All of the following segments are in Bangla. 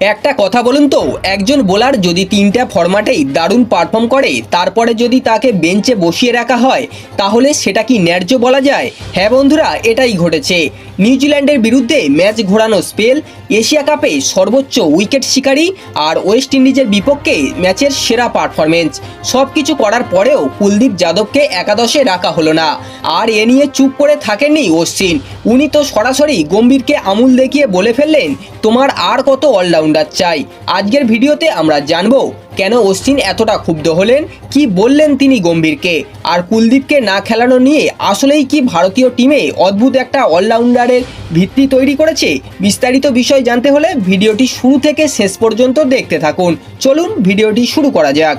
একটা কথা বলুন তো, একজন বোলার যদি তিনটা ফরম্যাটেই দারুণ পারফর্ম করে, তারপরে যদি তাকে বেঞ্চে বসিয়ে রাখা হয়, তাহলে সেটা কি ন্যায্য বলা যায়? হ্যাঁ বন্ধুরা, এটাই ঘটেছে। নিউজিল্যান্ডের বিরুদ্ধে ম্যাচ ঘোরানো স্পেল এশিয়া কাপে সর্বোচ্চ উইকেট শিকারী আর ওয়েস্ট ইন্ডিজের বিপক্ষে ম্যাচের সেরা পারফরমেন্স সব কিছু করার পরেও কুলদীপ যাদবকে একাদশে রাখা হলো না। আর এ নিয়ে চুপ করে থাকেননি অশ্বিন উনি তো সরাসরি গম্ভীরকে আমুল দেখিয়ে বলে ফেললেন, তোমার আর কত অলরাউন্ডার চাই। আজকের ভিডিওতে আমরা জানব, কেন অশ্বিন এতটা ক্ষুব্ধ হলেন, কি বললেন তিনি গম্ভীরকে, আর কুলদীপকে না খেলানো নিয়ে আসলেই কি ভারতীয় টিমে অদ্ভুত একটা অলরাউন্ডারের ভিত্তি তৈরি করেছে? বিস্তারিত বিষয় জানতে হলে ভিডিওটি শুরু থেকে শেষ পর্যন্ত দেখতে থাকুন। চলুন ভিডিওটি শুরু করা যাক।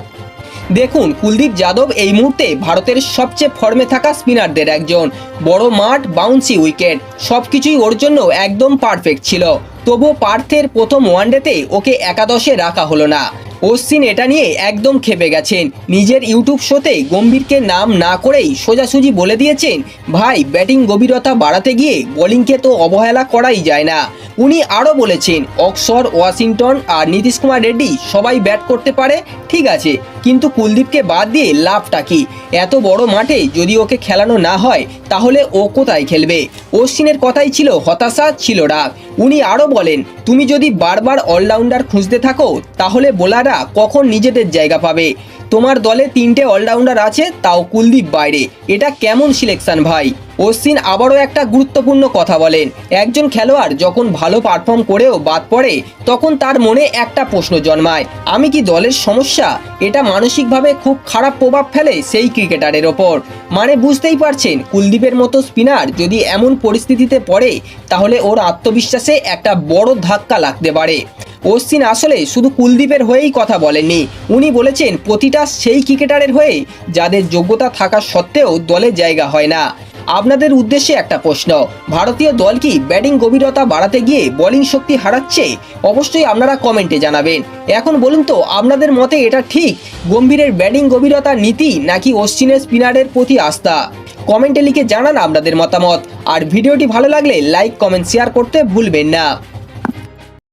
দেখুন, কুলদীপ যাদব এই মুহূর্তে ভারতের সবচেয়ে ফর্মে থাকা স্পিনারদের একজন। বড় মাঠ বাউন্সি উইকেট সব কিছুই ওর জন্য একদম পারফেক্ট ছিল। তবুও পার্থের প্রথম ওয়ানডেতে ওকে একাদশে রাখা হলো না। অশ্বিন এটা নিয়ে একদম খেপে গেছেন। নিজের ইউটিউব শোতে গম্ভীরকে নাম না করেই সোজাসুজি বলে দিয়েছেন, ভাই, ব্যাটিং গভীরতা বাড়াতে গিয়ে বোলিংকে তো অবহেলা করাই যায় না। উনি আরও বলেছেন অক্সর ওয়াশিংটন আর নীতিশ কুমার রেড্ডি সবাই ব্যাট করতে পারে, ঠিক আছে, কিন্তু কুলদীপকে বাদ দিয়ে লাভটা কি? এত বড় মাঠে যদি ওকে খেলানো না হয়, তাহলে ও কোথায় খেলবে? অশ্বিনের কথাই ছিল হতাশা, ছিল রাগ। উনি আরও বলেন তুমি যদি বারবার অলরাউন্ডার খুঁজতে থাকো, তাহলে বোলাররা কখন নিজেদের জায়গা পাবে? তোমার দলে তিনটে অলরাউন্ডার আছে, তাও কুলদীপ বাইরে। এটা কেমন সিলেকশন ভাই? অশ্বিন আবারও একটা গুরুত্বপূর্ণ কথা বলেন। একজন খেলোয়াড় যখন ভালো পারফর্ম করেও বাদ পড়ে, তখন তার মনে একটা প্রশ্ন জন্মায়, আমি কি দলের সমস্যা? এটা মানসিকভাবে খুব খারাপ প্রভাব ফেলে সেই ক্রিকেটারের ওপর। মানে বুঝতেই পারছেন, কুলদীপের মতো স্পিনার যদি এমন পরিস্থিতিতে পড়ে, তাহলে ওর আত্মবিশ্বাসে একটা বড় ধাক্কা লাগতে পারে। অশ্বিন আসলে শুধু কুলদীপের হয়েই কথা বলেননি, উনি বলেছেন প্রতিটা সেই ক্রিকেটারের হয়ে যাদের যোগ্যতা থাকা সত্ত্বেও দলে জায়গা হয় না। আপনাদের উদ্দেশ্যে একটা প্রশ্ন, ভারতীয় দল কি ব্যাটিং গভীরতা বাড়াতে গিয়ে বোলিং শক্তি হারাচ্ছে? অবশ্যই আপনারা কমেন্টে জানাবেন। এখন বলুন তো, আপনাদের মতে এটা ঠিক গম্ভীরের ব্যাটিং গভীরতা নীতি নাকি অশ্বিনের স্পিনারের প্রতি আস্থা? কমেন্টে লিখে জানান আপনাদের মতামত। আর ভিডিওটি ভালো লাগলে লাইক কমেন্ট শেয়ার করতে ভুলবেন না।